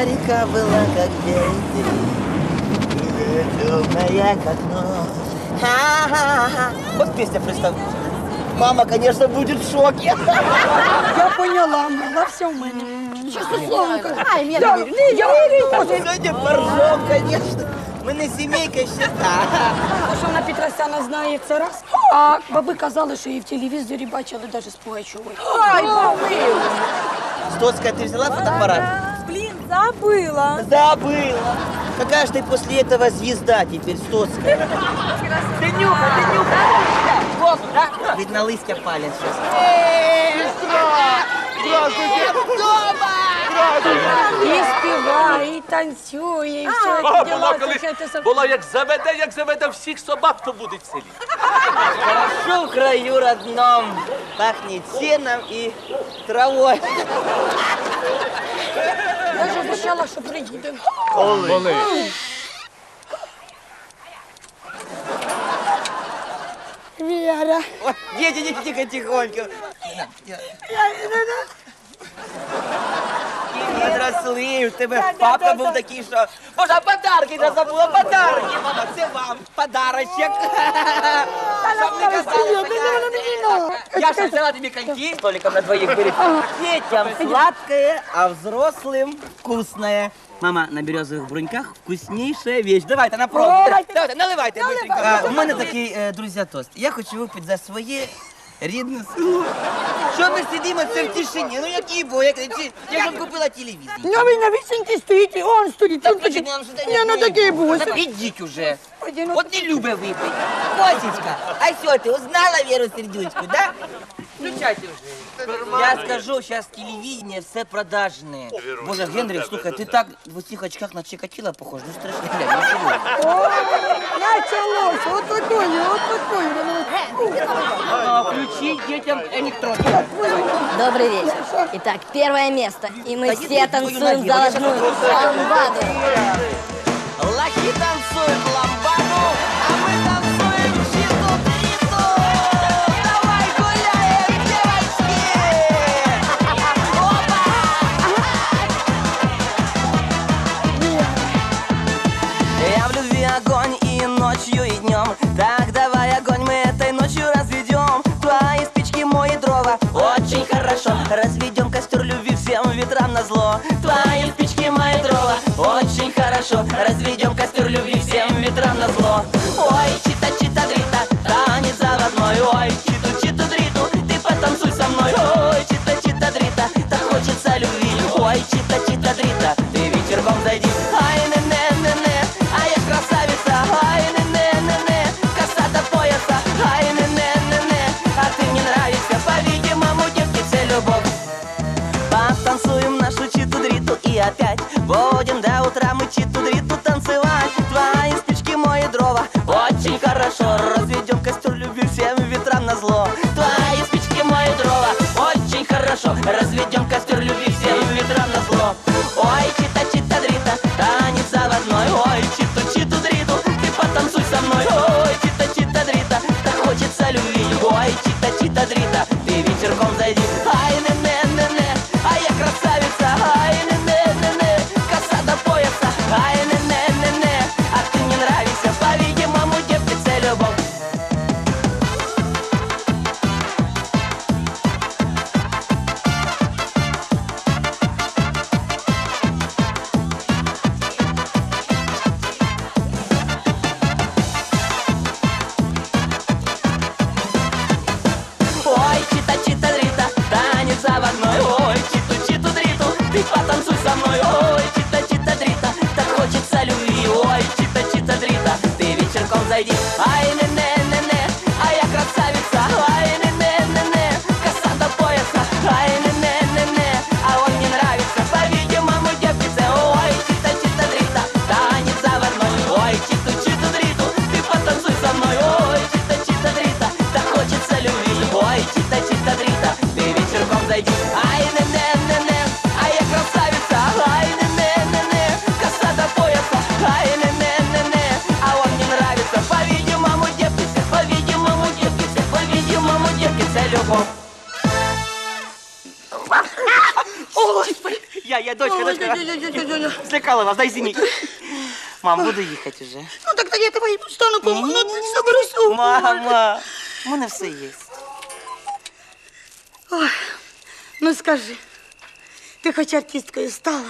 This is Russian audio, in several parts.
река была как белый и темная как ночь. Ха-ха-ха. Вот песня, представь. Мама, конечно, будет в шоке. Я поняла, мала, все в мене. Чесне слово кажу. Ай, я Я- не вірю. Не, я не вірю. Сегодня поржем, конечно. Мы на семейка счета. А що вона Петросяна знає, це раз. А баби казали, що її в телевізорі бачили навіть з Пугачовою. Ай, бабы. Стоцкая, ты взяла фотоаппарат? Блин, забыла. Забыла. Какая же ты после этого звезда теперь, Стоцкая? Ты нюхай, ты нюхай. Гоп, да? Ведь на лыстья палец сейчас. І співає, і танцює, і все. А, ці була діла, колись, таке, те саме. була як заведе, як заведе всіх собак, то буде в селі. Хорошо в краю родном. Пахнет сеном и травой. Я ж обіцяла, що приїде. Коли? Віра. Ой, Дети, дети, тихо, тихонько. Подросли, у тебе папа був такий, що... Боже, а подарки я забула, подарки, мама, це вам подарочок. Щоб не казали, що я- Я ж взяла тобі коньки, столиком на двоих были. Детям сладкое, а взрослым вкусное. Мама, на березовых бруньках вкуснейшая вещь. Давайте, на пробу. Давайте. Давайте, наливайте, быстренько. А, У мене такий, е, друзі, тост. Я хочу випити за своє рідне село. Що ми сидимо це в тишині? Ну які бо, як, ці- я ж вам купила телевізор. Ну він на вісіньки стоїть, і он стоїть. Так, Він значить, такий, нам сюди я на такий був. Так ідіть уже. Пойди, ну, От не любить випити. Косечка, а що ти, узнала Віру Сердючку, да? Включайте вже. Я скажу, зараз телевидение все продажне. Боже, Генрих, слухай, ти так в цих очках на Чикатило похож, ну страшно, глянь, ну серйозно. Началось, от такої, от такої. А, Включи детям электронку. Добрый вечер. Итак, первое место. И мы все танцуем вот заложную ламбаду. Лохи танцуют ламбаду, Хорошо. Разведем костер любви всем ветрам на зло. Твои спички, мои дрова. Очень хорошо. Разведем костер со мной. Ой, чита, чита, дрита, так хочется любви. Ой, чита, чита, дрита, ты вечерком зайди. Ай, не, не, не, не, а я красавица. Ай, не, не, не, не, коса до пояса. Ай, не, не, не, не, а он мне нравится. По-видимому, девки, Ой, чита, чита, дрита, танец заводной Ой, читу, читу, дриту, ты потанцуй со мной. Ой, чита, чита, дрита, так хочется любви. Ой, чита, чита, дрита, ты вечерком зайди Ой, я, я, дочка, дочка. Слякала вас, дай извини. Мам, буду ехать уже. Ну м-м-м. так я тебе і стану помогу, соберу Мама, у мене все есть. Ой, ну скажи, ты хоч артисткой стала?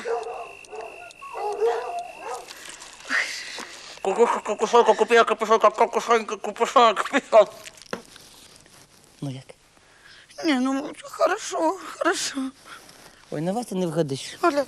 Кукушка, кукушонка, купила капюшонка, кукушонька, купушонка, капюшонка. Ну як? Ні, ну хорошо, хорошо. Ой, на вас ти не вгодиш. Оля.